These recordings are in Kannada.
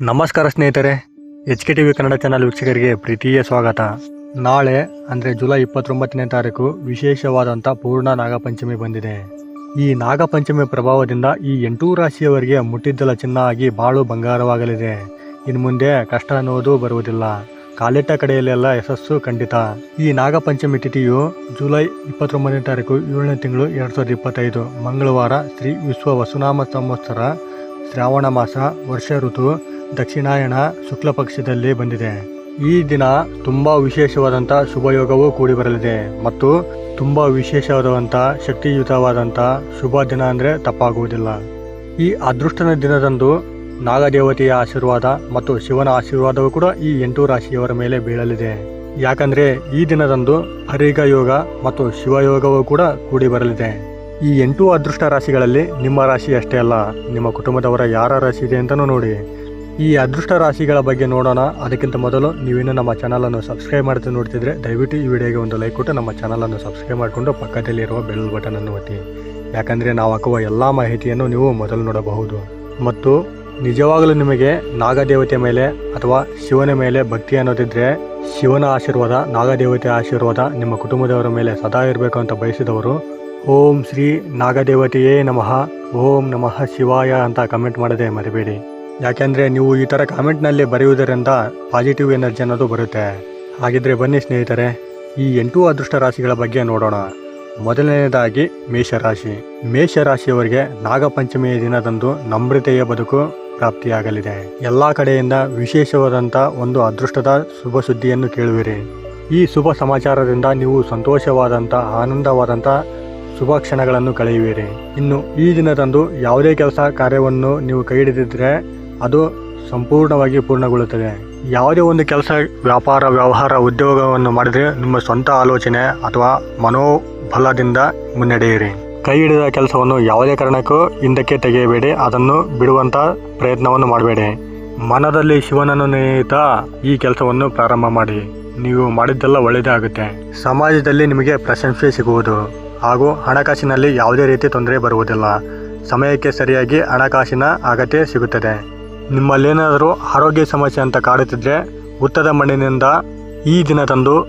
ನಮಸ್ಕಾರ ಸ್ನೇಹಿತರೆ H K T V Kannada channel ವೀಕ್ಷಕರಿಗೆ ಪ್ರೀತಿಯ ಸ್ವಾಗತ. ನಾಳೆ, ಅಂದರೆ ಜುಲೈ ಇಪ್ಪತ್ತೊಂಬತ್ತನೇ ತಾರೀಕು ವಿಶೇಷವಾದಂಥ ಪೂರ್ಣ ನಾಗಪಂಚಮಿ ಬಂದಿದೆ. ಈ ನಾಗಪಂಚಮಿ ಪ್ರಭಾವದಿಂದ ಈ ಎಂಟೂ ರಾಶಿಯವರಿಗೆ ಮುಟ್ಟಿದ್ದಲ ಚಿನ್ನ ಆಗಿ ಬಾಳು ಬಂಗಾರವಾಗಲಿದೆ. ಇನ್ನು ಮುಂದೆ ಕಷ್ಟ ಅನ್ನೋದು ಬರುವುದಿಲ್ಲ. ಕಾಲಿಟ್ಟ ಕಡೆಯಲ್ಲೆಲ್ಲ ಯಶಸ್ಸು ಖಂಡಿತ. ಈ ನಾಗಪಂಚಮಿ ತಿಥಿಯು ಜುಲೈ ಇಪ್ಪತ್ತೊಂಬತ್ತನೇ ತಾರೀಕು, ಏಳನೇ ತಿಂಗಳು ಎರಡು ಸಾವಿರದ ಇಪ್ಪತ್ತೈದು. ಮಂಗಳವಾರ ಶ್ರೀ ವಿಶ್ವ ವಸುನಾಮ ಸಂವತ್ಸರ, ಶ್ರಾವಣ ಮಾಸ, ವರ್ಷ ಋತು ದಕ್ಷಿಣಾಯಣ ಶುಕ್ಲ ಪಕ್ಷದಲ್ಲಿ ಬಂದಿದೆ. ಈ ದಿನ ತುಂಬಾ ವಿಶೇಷವಾದಂಥ ಶುಭಯೋಗವೂ ಕೂಡಿ ಬರಲಿದೆ ಮತ್ತು ತುಂಬಾ ವಿಶೇಷವಾದಂಥ ಶಕ್ತಿಯುತವಾದಂಥ ಶುಭ ದಿನ ಅಂದರೆ ತಪ್ಪಾಗುವುದಿಲ್ಲ. ಈ ಅದೃಷ್ಟನ ದಿನದಂದು ನಾಗದೇವತೆಯ ಆಶೀರ್ವಾದ ಮತ್ತು ಶಿವನ ಆಶೀರ್ವಾದವೂ ಕೂಡ ಈ ಎಂಟು ರಾಶಿಯವರ ಮೇಲೆ ಬೀಳಲಿದೆ. ಯಾಕಂದ್ರೆ ಈ ದಿನದಂದು ಹರಿಗ ಯೋಗ ಮತ್ತು ಶಿವಯೋಗವೂ ಕೂಡ ಕೂಡಿ ಬರಲಿದೆ. ಈ ಎಂಟು ಅದೃಷ್ಟ ರಾಶಿಗಳಲ್ಲಿ ನಿಮ್ಮ ರಾಶಿ ಅಷ್ಟೇ ಅಲ್ಲ, ನಿಮ್ಮ ಕುಟುಂಬದವರ ಯಾರ ರಾಶಿ ಇದೆ ಅಂತಲೂ ನೋಡಿ. ಈ ಅದೃಷ್ಟ ರಾಶಿಗಳ ಬಗ್ಗೆ ನೋಡೋಣ. ಅದಕ್ಕಿಂತ ಮೊದಲು ನೀವಿನ್ನು ನಮ್ಮ ಚಾನಲನ್ನು ಸಬ್ಸ್ಕ್ರೈಬ್ ಮಾಡ್ತಾ ನೋಡ್ತಿದ್ರೆ ದಯವಿಟ್ಟು ಈ ವಿಡಿಯೋಗೆ ಒಂದು ಲೈಕ್ ಕೊಟ್ಟು ನಮ್ಮ ಚಾನಲನ್ನು ಸಬ್ಸ್ಕ್ರೈಬ್ ಮಾಡಿಕೊಂಡು ಪಕ್ಕದಲ್ಲಿರುವ ಬೆಲ್ ಅನ್ನು ಒತ್ತಿ. ಯಾಕಂದರೆ ನಾವು ಹಾಕುವ ಎಲ್ಲ ಮಾಹಿತಿಯನ್ನು ನೀವು ಮೊದಲು ನೋಡಬಹುದು. ಮತ್ತು ನಿಜವಾಗಲೂ ನಿಮಗೆ ನಾಗದೇವತೆ ಮೇಲೆ ಅಥವಾ ಶಿವನ ಮೇಲೆ ಭಕ್ತಿ ಅನ್ನೋದಿದ್ರೆ ಶಿವನ ಆಶೀರ್ವಾದ, ನಾಗದೇವತೆ ಆಶೀರ್ವಾದ ನಿಮ್ಮ ಕುಟುಂಬದವರ ಮೇಲೆ ಸದಾ ಇರಬೇಕು ಅಂತ ಬಯಸಿದವರು, ಓಂ ಶ್ರೀ ನಾಗದೇವತೆಯೇ ನಮಃ, ಓಂ ನಮಃ ಶಿವಾಯ ಅಂತ ಕಮೆಂಟ್ ಮಾಡದೆ ಮರಿಬೇಡಿ. ಯಾಕೆಂದರೆ ನೀವು ಈ ಥರ ಕಾಮೆಂಟ್ನಲ್ಲಿ ಬರೆಯುವುದರಿಂದ ಪಾಸಿಟಿವ್ ಎನರ್ಜಿ ಅನ್ನೋದು ಬರುತ್ತೆ. ಹಾಗಿದ್ರೆ ಬನ್ನಿ ಸ್ನೇಹಿತರೆ, ಈ ಎಂಟು ಅದೃಷ್ಟ ರಾಶಿಗಳ ಬಗ್ಗೆ ನೋಡೋಣ. ಮೊದಲನೆಯದಾಗಿ ಮೇಷರಾಶಿ. ಮೇಷರಾಶಿಯವರಿಗೆ ನಾಗಪಂಚಮಿಯ ದಿನದಂದು ನಮ್ರತೆಯ ಬದುಕು ಪ್ರಾಪ್ತಿಯಾಗಲಿದೆ. ಎಲ್ಲ ಕಡೆಯಿಂದ ವಿಶೇಷವಾದಂಥ ಒಂದು ಅದೃಷ್ಟದ ಶುಭ ಸುದ್ದಿಯನ್ನು ಕೇಳುವಿರಿ. ಈ ಶುಭ ಸಮಾಚಾರದಿಂದ ನೀವು ಸಂತೋಷವಾದಂಥ ಆನಂದವಾದಂಥ ಶುಭ ಕ್ಷಣಗಳನ್ನು ಕಳೆಯುವಿರಿ. ಇನ್ನು ಈ ದಿನದಂದು ಯಾವುದೇ ಕೆಲಸ ಕಾರ್ಯವನ್ನು ನೀವು ಕೈ ಹಿಡಿದಿದ್ರೆ ಅದು ಸಂಪೂರ್ಣವಾಗಿ ಪೂರ್ಣಗೊಳ್ಳುತ್ತದೆ. ಯಾವುದೇ ಒಂದು ಕೆಲಸ, ವ್ಯಾಪಾರ, ವ್ಯವಹಾರ, ಉದ್ಯೋಗವನ್ನು ಮಾಡಿದರೆ ನಿಮ್ಮ ಸ್ವಂತ ಆಲೋಚನೆ ಅಥವಾ ಮನೋಬಲದಿಂದ ಮುನ್ನಡೆಯಿರಿ. ಕೈ ಹಿಡಿದ ಕೆಲಸವನ್ನು ಯಾವುದೇ ಕಾರಣಕ್ಕೂ ಹಿಂದಕ್ಕೆ ತೆಗೆಯಬೇಡಿ. ಅದನ್ನು ಬಿಡುವಂಥ ಪ್ರಯತ್ನವನ್ನು ಮಾಡಬೇಡಿ. ಮನದಲ್ಲಿ ಶಿವನನ್ನು ನೇಯುತ್ತಾ ಈ ಕೆಲಸವನ್ನು ಪ್ರಾರಂಭ ಮಾಡಿ. ನೀವು ಮಾಡಿದ್ದೆಲ್ಲ ಒಳ್ಳೆಯದಾಗುತ್ತೆ. ಸಮಾಜದಲ್ಲಿ ನಿಮಗೆ ಪ್ರಶಂಸೆ ಸಿಗುವುದು ಹಾಗೂ ಹಣಕಾಸಿನಲ್ಲಿ ಯಾವುದೇ ರೀತಿ ತೊಂದರೆ ಬರುವುದಿಲ್ಲ. ಸಮಯಕ್ಕೆ ಸರಿಯಾಗಿ ಹಣಕಾಸಿನ ಅಗತ್ಯ ಸಿಗುತ್ತದೆ. ನಿಮ್ಮಲ್ಲೇನಾದರೂ ಆರೋಗ್ಯ ಸಮಸ್ಯೆ ಅಂತ ಕಾಡುತ್ತಿದ್ರೆ ಉತ್ತದ ಮಣ್ಣಿನಿಂದ ಈ ದಿನದಂದು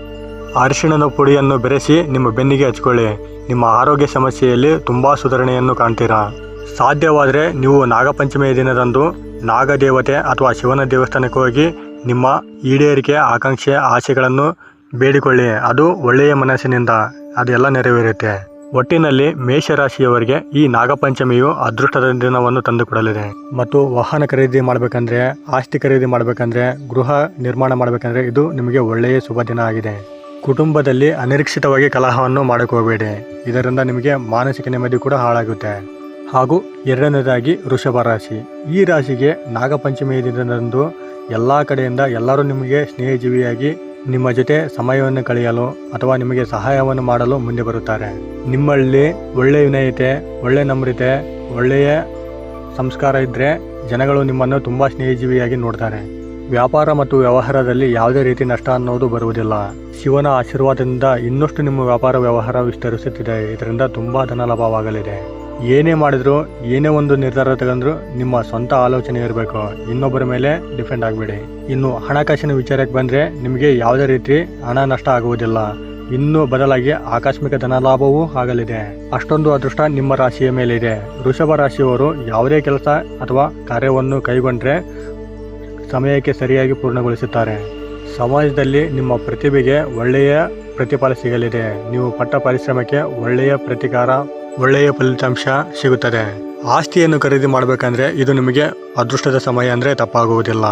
ಅರಿಶಿಣದ ಪುಡಿಯನ್ನು ಬೆರೆಸಿ ನಿಮ್ಮ ಬೆನ್ನಿಗೆ ಹಚ್ಕೊಳ್ಳಿ. ನಿಮ್ಮ ಆರೋಗ್ಯ ಸಮಸ್ಯೆಯಲ್ಲಿ ತುಂಬ ಸುಧಾರಣೆಯನ್ನು ಕಾಣ್ತೀರಾ? ಸಾಧ್ಯವಾದರೆ ನೀವು ನಾಗಪಂಚಮಿಯ ದಿನದಂದು ನಾಗದೇವತೆ ಅಥವಾ ಶಿವನ ದೇವಸ್ಥಾನಕ್ಕೆ ಹೋಗಿ ನಿಮ್ಮ ಈಡೇರಿಕೆ, ಆಕಾಂಕ್ಷೆ, ಆಸೆಗಳನ್ನು ಬೇಡಿಕೊಳ್ಳಿ. ಅದು ಒಳ್ಳೆಯ ಮನಸ್ಸಿನಿಂದ ಅದೆಲ್ಲ ನೆರವೇರುತ್ತೆ. ಒಟ್ಟಿನಲ್ಲಿ ಮೇಷರಾಶಿಯವರಿಗೆ ಈ ನಾಗಪಂಚಮಿಯು ಅದೃಷ್ಟದ ದಿನವನ್ನು ತಂದುಕೊಡಲಿದೆ. ಮತ್ತು ವಾಹನ ಖರೀದಿ ಮಾಡಬೇಕಂದ್ರೆ, ಆಸ್ತಿ ಖರೀದಿ ಮಾಡಬೇಕಂದ್ರೆ, ಗೃಹ ನಿರ್ಮಾಣ ಮಾಡಬೇಕಂದ್ರೆ ಇದು ನಿಮಗೆ ಒಳ್ಳೆಯ ಶುಭ ದಿನ ಆಗಿದೆ. ಕುಟುಂಬದಲ್ಲಿ ಅನಿರೀಕ್ಷಿತವಾಗಿ ಕಲಹವನ್ನು ಮಾಡಕ್ಕೆ ಹೋಗಬೇಡಿ. ಇದರಿಂದ ನಿಮಗೆ ಮಾನಸಿಕ ನೆಮ್ಮದಿ ಕೂಡ ಹಾಳಾಗುತ್ತೆ. ಹಾಗೂ ಎರಡನೇದಾಗಿ ವೃಷಭ ರಾಶಿ. ಈ ರಾಶಿಗೆ ನಾಗಪಂಚಮಿಯ ದಿನದಂದು ಎಲ್ಲ ಕಡೆಯಿಂದ ಎಲ್ಲರೂ ನಿಮಗೆ ಸ್ನೇಹಜೀವಿಯಾಗಿ ನಿಮ್ಮ ಜೊತೆ ಸಮಯವನ್ನು ಕಳೆಯಲು ಅಥವಾ ನಿಮಗೆ ಸಹಾಯವನ್ನು ಮಾಡಲು ಮುಂದೆ ಬರುತ್ತಾರೆ. ನಿಮ್ಮಲ್ಲಿ ಒಳ್ಳೆಯ ವಿನಯತೆ ಒಳ್ಳೆಯ ನಮ್ರತೆ ಒಳ್ಳೆಯ ಸಂಸ್ಕಾರ ಇದ್ದರೆ ಜನಗಳು ನಿಮ್ಮನ್ನು ತುಂಬ ಸ್ನೇಹಜೀವಿಯಾಗಿ ನೋಡ್ತಾರೆ. ವ್ಯಾಪಾರ ಮತ್ತು ವ್ಯವಹಾರದಲ್ಲಿ ಯಾವುದೇ ರೀತಿ ನಷ್ಟ ಅನ್ನೋದು ಬರುವುದಿಲ್ಲ. ಶಿವನ ಆಶೀರ್ವಾದದಿಂದ ಇನ್ನಷ್ಟು ನಿಮ್ಮ ವ್ಯಾಪಾರ ವ್ಯವಹಾರ ವಿಸ್ತರಿಸುತ್ತಿದೆ. ಇದರಿಂದ ತುಂಬ ಧನ ಲಾಭವಾಗಲಿದೆ. ಏನೇ ಮಾಡಿದ್ರು, ಏನೇ ಒಂದು ನಿರ್ಧಾರ ತಗೊಂಡ್ರು, ನಿಮ್ಮ ಸ್ವಂತ ಆಲೋಚನೆ ಇರಬೇಕು. ಇನ್ನೊಬ್ಬರ ಮೇಲೆ ಡಿಪೆಂಡ್ ಆಗಬೇಡಿ. ಇನ್ನು ಹಣಕಾಸಿನ ವಿಚಾರಕ್ಕೆ ಬಂದರೆ ನಿಮಗೆ ಯಾವುದೇ ರೀತಿ ಹಣ ನಷ್ಟ ಆಗುವುದಿಲ್ಲ. ಇನ್ನು ಬದಲಾಗಿ ಆಕಸ್ಮಿಕ ಧನ ಲಾಭವೂ ಆಗಲಿದೆ. ಅಷ್ಟೊಂದು ಅದೃಷ್ಟ ನಿಮ್ಮ ರಾಶಿಯ ಮೇಲೆ ಇದೆ ವೃಷಭ ರಾಶಿಯವರು ಯಾವುದೇ ಕೆಲಸ ಅಥವಾ ಕಾರ್ಯವನ್ನು ಕೈಗೊಂಡ್ರೆ ಸಮಯಕ್ಕೆ ಸರಿಯಾಗಿ ಪೂರ್ಣಗೊಳಿಸುತ್ತಾರೆ. ಸಮಾಜದಲ್ಲಿ ನಿಮ್ಮ ಪ್ರತಿಭೆಗೆ ಒಳ್ಳೆಯ ಪ್ರತಿಫಲ ಸಿಗಲಿದೆ. ನೀವು ಪಟ್ಟ ಪರಿಶ್ರಮಕ್ಕೆ ಒಳ್ಳೆಯ ಪ್ರತಿಕಾರ ಒಳ್ಳೆಯ ಫಲಿತಾಂಶ ಸಿಗುತ್ತದೆ. ಆಸ್ತಿಯನ್ನು ಖರೀದಿ ಮಾಡಬೇಕಂದ್ರೆ ಇದು ನಿಮಗೆ ಅದೃಷ್ಟದ ಸಮಯ ಅಂದರೆ ತಪ್ಪಾಗುವುದಿಲ್ಲ.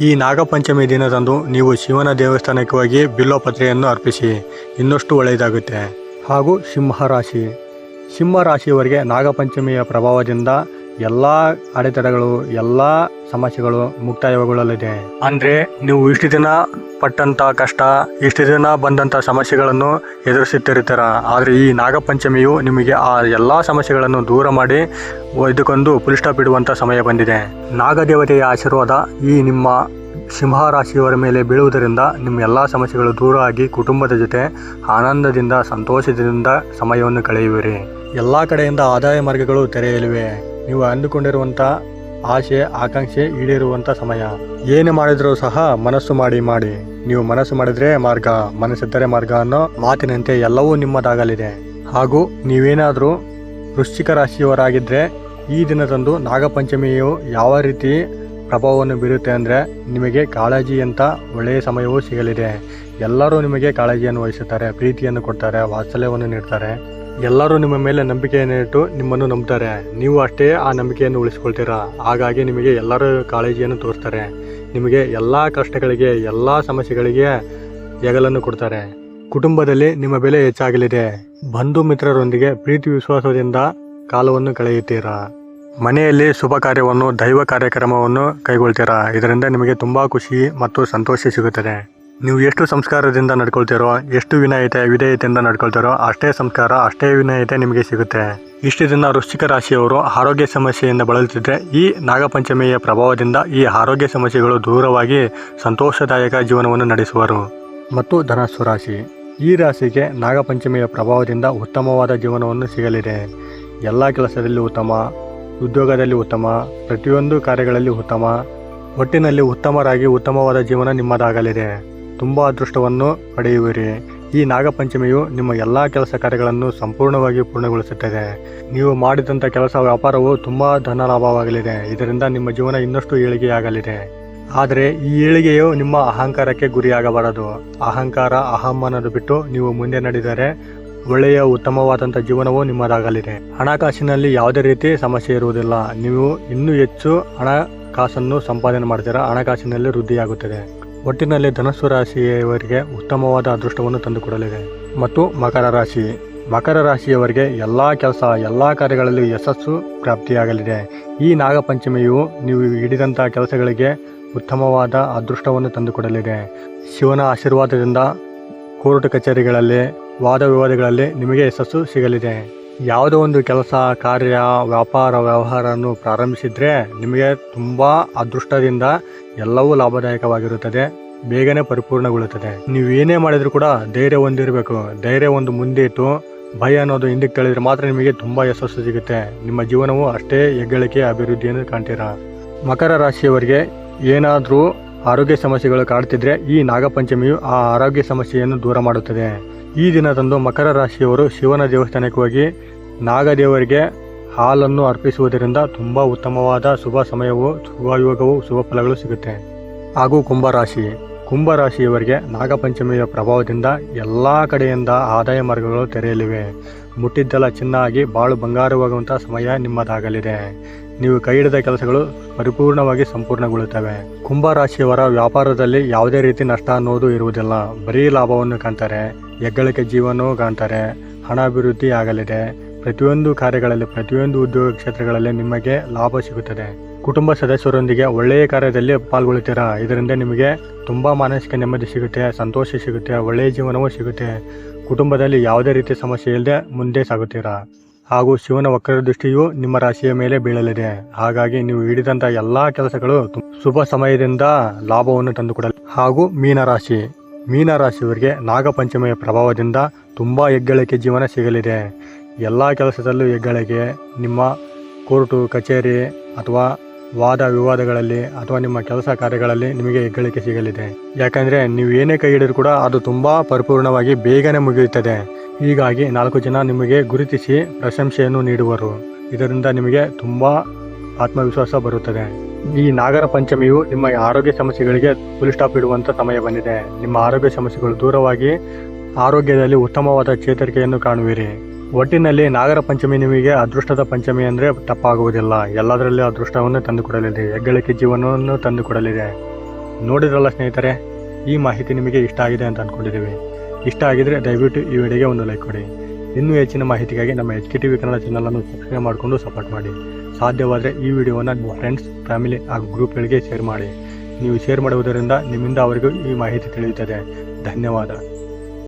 ಈ ನಾಗಪಂಚಮಿ ದಿನದಂದು ನೀವು ಶಿವನ ದೇವಸ್ಥಾನಕ್ಕೆ ಹೋಗಿ ಬಿಲ್ಲೋಪತ್ರೆಯನ್ನು ಅರ್ಪಿಸಿ, ಇನ್ನಷ್ಟು ಒಳ್ಳೆಯದಾಗುತ್ತೆ. ಹಾಗೂ ಸಿಂಹರಾಶಿ. ಸಿಂಹರಾಶಿಯವರಿಗೆ ನಾಗಪಂಚಮಿಯ ಪ್ರಭಾವದಿಂದ ಎಲ್ಲ ಅಡೆತಡೆಗಳು, ಎಲ್ಲ ಸಮಸ್ಯೆಗಳು ಮುಕ್ತಾಯಗೊಳ್ಳಲಿದೆ ಅಂದ್ರೆ ನೀವು ಇಷ್ಟು ದಿನ ಪಟ್ಟಂತ ಕಷ್ಟ, ಇಷ್ಟು ದಿನ ಬಂದಂತ ಸಮಸ್ಯೆಗಳನ್ನು ಎದುರಿಸುತ್ತಿರುತ್ತೀರ? ಆದರೆ ಈ ನಾಗಪಂಚಮಿಯು ನಿಮಗೆ ಆ ಎಲ್ಲ ಸಮಸ್ಯೆಗಳನ್ನು ದೂರ ಮಾಡಿ ಇದಕ್ಕೊಂದು ಪುಲಿಸ್ಟಾಪ್ ಇಡುವಂತ ಸಮಯ ಬಂದಿದೆ. ನಾಗದೇವತೆಯ ಆಶೀರ್ವಾದ ಈ ನಿಮ್ಮ ಸಿಂಹ ರಾಶಿಯವರ ಮೇಲೆ ಬೀಳುವುದರಿಂದ ನಿಮ್ಮ ಎಲ್ಲ ಸಮಸ್ಯೆಗಳು ದೂರ ಆಗಿ ಕುಟುಂಬದ ಜೊತೆ ಆನಂದದಿಂದ, ಸಂತೋಷದಿಂದ ಸಮಯವನ್ನು ಕಳೆಯುವಿರಿ. ಎಲ್ಲ ಕಡೆಯಿಂದ ಆದಾಯ ಮಾರ್ಗಗಳು ತೆರೆಯಲಿವೆ. ನೀವು ಅಂದುಕೊಂಡಿರುವಂಥ ಆಸೆ ಆಕಾಂಕ್ಷೆ ಈಡೇರುವಂಥ ಸಮಯ. ಏನು ಮಾಡಿದರೂ ಸಹ ಮನಸ್ಸು ಮಾಡಿ ಮಾಡಿ. ನೀವು ಮನಸ್ಸು ಮಾಡಿದ್ರೆ ಮಾರ್ಗ, ಮನಸ್ಸಿದ್ದರೆ ಮಾರ್ಗ ಅನ್ನೋ ಮಾತಿನಂತೆ ಎಲ್ಲವೂ ನಿಮ್ಮದಾಗಲಿದೆ. ಹಾಗೂ ನೀವೇನಾದರೂ ವೃಶ್ಚಿಕ ರಾಶಿಯವರಾಗಿದ್ದರೆ ಈ ದಿನದಂದು ನಾಗಪಂಚಮಿಯು ಯಾವ ರೀತಿ ಪ್ರಭಾವವನ್ನು ಬೀರುತ್ತೆ ಅಂದರೆ ನಿಮಗೆ ಕಾಳಜಿ ಅಂತ ಒಳ್ಳೆಯ ಸಮಯವೂ ಸಿಗಲಿದೆ. ಎಲ್ಲರೂ ನಿಮಗೆ ಕಾಳಜಿಯನ್ನು ವಹಿಸುತ್ತಾರೆ, ಪ್ರೀತಿಯನ್ನು ಕೊಡ್ತಾರೆ, ವಾತ್ಸಲ್ಯವನ್ನು ನೀಡ್ತಾರೆ. ಎಲ್ಲರೂ ನಿಮ್ಮ ಮೇಲೆ ನಂಬಿಕೆಯನ್ನು ಇಟ್ಟು ನಿಮ್ಮನ್ನು ನಂಬ್ತಾರೆ. ನೀವು ಅಷ್ಟೇ ಆ ನಂಬಿಕೆಯನ್ನು ಉಳಿಸ್ಕೊಳ್ತೀರಾ? ಹಾಗಾಗಿ ನಿಮಗೆ ಎಲ್ಲರೂ ಕಾಳಜಿಯನ್ನು ತೋರಿಸ್ತಾರೆ. ನಿಮಗೆ ಎಲ್ಲ ಕಷ್ಟಗಳಿಗೆ, ಎಲ್ಲ ಸಮಸ್ಯೆಗಳಿಗೆ ಹೆಗಲನ್ನು ಕೊಡ್ತಾರೆ. ಕುಟುಂಬದಲ್ಲಿ ನಿಮ್ಮ ಬೆಲೆ ಹೆಚ್ಚಾಗಲಿದೆ. ಬಂಧು ಮಿತ್ರರೊಂದಿಗೆ ಪ್ರೀತಿ ವಿಶ್ವಾಸದಿಂದ ಕಾಲವನ್ನು ಕಳೆಯುತ್ತೀರಾ? ಮನೆಯಲ್ಲಿ ಶುಭ ಕಾರ್ಯವನ್ನು, ದೈವ ಕಾರ್ಯಕ್ರಮವನ್ನು ಕೈಗೊಳ್ತೀರಾ? ಇದರಿಂದ ನಿಮಗೆ ತುಂಬ ಖುಷಿ ಮತ್ತು ಸಂತೋಷ ಸಿಗುತ್ತದೆ. ನೀವು ಎಷ್ಟು ಸಂಸ್ಕಾರದಿಂದ ನಡ್ಕೊಳ್ತೀರೋ, ಎಷ್ಟು ವಿನಯತೆ ವಿಧೇಯತೆಯಿಂದ ನಡ್ಕೊಳ್ತೀರೋ, ಅಷ್ಟೇ ಸಂಸ್ಕಾರ, ಅಷ್ಟೇ ವಿನಯತೆ ನಿಮಗೆ ಸಿಗುತ್ತೆ. ಇಷ್ಟು ದಿನ ವೃಶ್ಚಿಕ ರಾಶಿಯವರು ಆರೋಗ್ಯ ಸಮಸ್ಯೆಯಿಂದ ಬಳಲುತ್ತಿದ್ದರೆ ಈ ನಾಗಪಂಚಮಿಯ ಪ್ರಭಾವದಿಂದ ಈ ಆರೋಗ್ಯ ಸಮಸ್ಯೆಗಳು ದೂರವಾಗಿ ಸಂತೋಷದಾಯಕ ಜೀವನವನ್ನು ನಡೆಸುವರು. ಮತ್ತು ಧನಸ್ಸು ರಾಶಿ. ಈ ರಾಶಿಗೆ ನಾಗಪಂಚಮಿಯ ಪ್ರಭಾವದಿಂದ ಉತ್ತಮವಾದ ಜೀವನವನ್ನು ಸಿಗಲಿದೆ. ಎಲ್ಲ ಕೆಲಸದಲ್ಲಿ ಉತ್ತಮ, ಉದ್ಯೋಗದಲ್ಲಿ ಉತ್ತಮ, ಪ್ರತಿಯೊಂದು ಕಾರ್ಯಗಳಲ್ಲಿ ಉತ್ತಮ, ಒಟ್ಟಿನಲ್ಲಿ ಉತ್ತಮರಾಗಿ ಉತ್ತಮವಾದ ಜೀವನ ನಿಮ್ಮದಾಗಲಿದೆ. ತುಂಬ ಅದೃಷ್ಟವನ್ನು ಪಡೆಯುವಿರಿ. ಈ ನಾಗಪಂಚಮಿಯು ನಿಮ್ಮ ಎಲ್ಲ ಕೆಲಸ ಕಾರ್ಯಗಳನ್ನು ಸಂಪೂರ್ಣವಾಗಿ ಪೂರ್ಣಗೊಳಿಸುತ್ತದೆ. ನೀವು ಮಾಡಿದಂಥ ಕೆಲಸ ವ್ಯಾಪಾರವು ತುಂಬ ಧನ ಲಾಭವಾಗಲಿದೆ. ಇದರಿಂದ ನಿಮ್ಮ ಜೀವನ ಇನ್ನಷ್ಟು ಏಳಿಗೆಯಾಗಲಿದೆ. ಆದರೆ ಈ ಏಳಿಗೆಯು ನಿಮ್ಮ ಅಹಂಕಾರಕ್ಕೆ ಗುರಿಯಾಗಬಾರದು. ಅಹಂಕಾರ ಅಹಂ ಬಿಟ್ಟು ನೀವು ಮುಂದೆ ನಡೆದರೆ ಒಳ್ಳೆಯ ಉತ್ತಮವಾದಂಥ ಜೀವನವು ನಿಮ್ಮದಾಗಲಿದೆ. ಹಣಕಾಸಿನಲ್ಲಿ ಯಾವುದೇ ರೀತಿ ಸಮಸ್ಯೆ ಇರುವುದಿಲ್ಲ. ನೀವು ಇನ್ನೂ ಹೆಚ್ಚು ಹಣಕಾಸನ್ನು ಸಂಪಾದನೆ ಮಾಡ್ತೀರಾ? ಹಣಕಾಸಿನಲ್ಲಿ ವೃದ್ಧಿಯಾಗುತ್ತದೆ. ಒಟ್ಟಿನಲ್ಲಿ ಧನಸ್ಸು ರಾಶಿಯವರಿಗೆ ಉತ್ತಮವಾದ ಅದೃಷ್ಟವನ್ನು ತಂದುಕೊಡಲಿದೆ. ಮತ್ತು ಮಕರ ರಾಶಿ. ಮಕರ ರಾಶಿಯವರಿಗೆ ಎಲ್ಲ ಕೆಲಸ, ಎಲ್ಲ ಕಾರ್ಯಗಳಲ್ಲಿ ಯಶಸ್ಸು ಪ್ರಾಪ್ತಿಯಾಗಲಿದೆ. ಈ ನಾಗಪಂಚಮಿಯು ನೀವು ಹಿಡಿದಂಥ ಕೆಲಸಗಳಿಗೆ ಉತ್ತಮವಾದ ಅದೃಷ್ಟವನ್ನು ತಂದುಕೊಡಲಿದೆ. ಶಿವನ ಆಶೀರ್ವಾದದಿಂದ ಕೋರ್ಟ್ ಕಚೇರಿಗಳಲ್ಲಿ ವಾದ ವಿವಾದಗಳಲ್ಲಿ ನಿಮಗೆ ಯಶಸ್ಸು ಸಿಗಲಿದೆ. ಯಾವುದೋ ಒಂದು ಕೆಲಸ, ಕಾರ್ಯ, ವ್ಯಾಪಾರ, ವ್ಯವಹಾರವನ್ನು ಪ್ರಾರಂಭಿಸಿದರೆ ನಿಮಗೆ ತುಂಬ ಅದೃಷ್ಟದಿಂದ ಎಲ್ಲವೂ ಲಾಭದಾಯಕವಾಗಿರುತ್ತದೆ. ಬೇಗನೆ ಪರಿಪೂರ್ಣಗೊಳ್ಳುತ್ತದೆ. ನೀವು ಏನೇ ಮಾಡಿದರೂ ಕೂಡ ಧೈರ್ಯ ಹೊಂದಿರಬೇಕು. ಧೈರ್ಯ ಒಂದು ಮುಂದೆ ಇತ್ತು. ಭಯ ಅನ್ನೋದು ಹಿಂದಕ್ಕೆ ತಳಿದ್ರೆ ಮಾತ್ರ ನಿಮಗೆ ತುಂಬ ಯಶಸ್ಸು ಸಿಗುತ್ತೆ. ನಿಮ್ಮ ಜೀವನವು ಅಷ್ಟೇ ಹೆಗ್ಗಳಿಕೆ ಅಭಿವೃದ್ಧಿಯನ್ನು ಕಾಣ್ತೀರಾ? ಮಕರ ರಾಶಿಯವರಿಗೆ ಏನಾದರೂ ಆರೋಗ್ಯ ಸಮಸ್ಯೆಗಳು ಕಾಡ್ತಿದ್ರೆ ಈ ನಾಗಪಂಚಮಿಯು ಆ ಆರೋಗ್ಯ ಸಮಸ್ಯೆಯನ್ನು ದೂರ ಮಾಡುತ್ತದೆ. ಈ ದಿನದಂದು ಮಕರ ರಾಶಿಯವರು ಶಿವನ ದೇವಸ್ಥಾನಕ್ಕೆ ಹೋಗಿ ನಾಗದೇವರಿಗೆ ಹಾಲನ್ನು ಅರ್ಪಿಸುವುದರಿಂದ ತುಂಬ ಉತ್ತಮವಾದ ಶುಭ ಸಮಯವು, ಶುಭಯೋಗವು, ಶುಭ ಫಲಗಳು ಸಿಗುತ್ತೆ. ಹಾಗೂ ಕುಂಭರಾಶಿ ಕುಂಭರಾಶಿಯವರಿಗೆ ನಾಗಪಂಚಮಿಯ ಪ್ರಭಾವದಿಂದ ಎಲ್ಲ ಕಡೆಯಿಂದ ಆದಾಯ ಮಾರ್ಗಗಳು ತೆರೆಯಲಿವೆ. ಮುಟ್ಟಿದ್ದೆಲ್ಲ ಚಿನ್ನ ಆಗಿ ಬಾಳು ಬಂಗಾರವಾಗುವಂಥ ಸಮಯ ನಿಮ್ಮದಾಗಲಿದೆ. ನೀವು ಕೈ ಹಿಡಿದ ಕೆಲಸಗಳು ಪರಿಪೂರ್ಣವಾಗಿ ಸಂಪೂರ್ಣಗೊಳ್ಳುತ್ತವೆ. ಕುಂಭ ರಾಶಿಯವರ ವ್ಯಾಪಾರದಲ್ಲಿ ಯಾವುದೇ ರೀತಿ ನಷ್ಟ ಅನ್ನೋದು ಇರುವುದಿಲ್ಲ. ಬರೀ ಲಾಭವನ್ನು ಕಾಣ್ತಾರೆ, ಹೆಗ್ಗಳಿಕೆ ಜೀವನವೂ ಕಾಣ್ತಾರೆ, ಹಣ ಅಭಿವೃದ್ಧಿ ಆಗಲಿದೆ. ಪ್ರತಿಯೊಂದು ಕಾರ್ಯಗಳಲ್ಲಿ, ಪ್ರತಿಯೊಂದು ಉದ್ಯೋಗ ಕ್ಷೇತ್ರಗಳಲ್ಲಿ ನಿಮಗೆ ಲಾಭ ಸಿಗುತ್ತದೆ. ಕುಟುಂಬ ಸದಸ್ಯರೊಂದಿಗೆ ಒಳ್ಳೆಯ ಕಾರ್ಯದಲ್ಲಿ ಪಾಲ್ಗೊಳ್ಳುತ್ತೀರಾ? ಇದರಿಂದ ನಿಮಗೆ ತುಂಬ ಮಾನಸಿಕ ನೆಮ್ಮದಿ ಸಿಗುತ್ತೆ, ಸಂತೋಷ ಸಿಗುತ್ತೆ, ಒಳ್ಳೆಯ ಜೀವನವೂ ಸಿಗುತ್ತೆ. ಕುಟುಂಬದಲ್ಲಿ ಯಾವುದೇ ರೀತಿ ಸಮಸ್ಯೆ ಇಲ್ಲದೆ ಮುಂದೆ ಸಾಗುತ್ತೀರಾ? ಹಾಗೂ ಶಿವನ ವಕ್ರ ದೃಷ್ಟಿಯು ನಿಮ್ಮ ರಾಶಿಯ ಮೇಲೆ ಬೀಳಲಿದೆ. ಹಾಗಾಗಿ ನೀವು ಹಿಡಿದಂಥ ಎಲ್ಲಾ ಕೆಲಸಗಳು ಶುಭ ಸಮಯದಿಂದ ಲಾಭವನ್ನು ತಂದುಕೊಡಲಿ. ಹಾಗೂ ಮೀನರಾಶಿ. ಮೀನರಾಶಿಯವರಿಗೆ ನಾಗಪಂಚಮಿಯ ಪ್ರಭಾವದಿಂದ ತುಂಬ ಹೆಗ್ಗಳಿಕೆ ಜೀವನ ಸಿಗಲಿದೆ. ಎಲ್ಲ ಕೆಲಸದಲ್ಲೂ ಹೆಗ್ಗಳಿಕೆ. ನಿಮ್ಮ ಕೋರ್ಟು, ಕಚೇರಿ ಅಥವಾ ವಾದ ವಿವಾದಗಳಲ್ಲಿ ಅಥವಾ ನಿಮ್ಮ ಕೆಲಸ ಕಾರ್ಯಗಳಲ್ಲಿ ನಿಮಗೆ ಹೆಗ್ಗಳಿಕೆ ಸಿಗಲಿದೆ. ಯಾಕಂದರೆ ನೀವು ಏನೇ ಕೈ ಹಿಡಿದ್ರು ಕೂಡ ಅದು ತುಂಬ ಪರಿಪೂರ್ಣವಾಗಿ ಬೇಗನೆ ಮುಗಿಯುತ್ತದೆ. ಹೀಗಾಗಿ ನಾಲ್ಕು ಜನ ನಿಮಗೆ ಗುರುತಿಸಿ ಪ್ರಶಂಸೆಯನ್ನು ನೀಡುವರು. ಇದರಿಂದ ನಿಮಗೆ ತುಂಬ ಆತ್ಮವಿಶ್ವಾಸ ಬರುತ್ತದೆ. ಈ ನಾಗರ ಪಂಚಮಿಯು ನಿಮ್ಮ ಆರೋಗ್ಯ ಸಮಸ್ಯೆಗಳಿಗೆ ಫುಲ್ ಸ್ಟಾಪ್ ಇಡುವಂಥ ಸಮಯ ಬಂದಿದೆ. ನಿಮ್ಮ ಆರೋಗ್ಯ ಸಮಸ್ಯೆಗಳು ದೂರವಾಗಿ ಆರೋಗ್ಯದಲ್ಲಿ ಉತ್ತಮವಾದ ಚೇತರಿಕೆಯನ್ನು ಕಾಣುವಿರಿ. ಒಟ್ಟಿನಲ್ಲಿ ನಾಗರ ಪಂಚಮಿ ನಿಮಗೆ ಅದೃಷ್ಟದ ಪಂಚಮಿ ಅಂದರೆ ತಪ್ಪಾಗುವುದಿಲ್ಲ. ಎಲ್ಲದರಲ್ಲೂ ಅದೃಷ್ಟವನ್ನು ತಂದುಕೊಡಲಿದೆ. ಹೆಗ್ಗಳಿಕೆ ಜೀವನವನ್ನು ತಂದುಕೊಡಲಿದೆ. ನೋಡಿದ್ರಲ್ಲ ಸ್ನೇಹಿತರೆ, ಈ ಮಾಹಿತಿ ನಿಮಗೆ ಇಷ್ಟ ಆಗಿದೆ ಅಂತ ಅಂದ್ಕೊಂಡಿದ್ದೀವಿ ಇಷ್ಟ ಆಗಿದ್ರೆ ದಯವಿಟ್ಟು ಈ ವಿಡಿಯೋಗೆ ಒಂದು ಲೈಕ್ ಕೊಡಿ. ಇನ್ನೂ ಹೆಚ್ಚಿನ ಮಾಹಿತಿಗಾಗಿ ನಮ್ಮ H K T V Kannada ಚಾನಲನ್ನು ಸಬ್ಸ್ಕ್ರೈಬ್ ಮಾಡಿಕೊಂಡು ಸಪೋರ್ಟ್ ಮಾಡಿ. ಸಾಧ್ಯವಾದರೆ ಈ ವಿಡಿಯೋವನ್ನು ನಿಮ್ಮ ಫ್ರೆಂಡ್ಸ್ ಫ್ಯಾಮಿಲಿ ಹಾಗೂ ಗ್ರೂಪ್ಗಳಿಗೆ ಶೇರ್ ಮಾಡಿ. ನೀವು ಶೇರ್ ಮಾಡುವುದರಿಂದ ನಿಮ್ಮಿಂದ ಅವರಿಗೂ ಈ ಮಾಹಿತಿ ತಿಳಿಯುತ್ತದೆ. ಧನ್ಯವಾದ.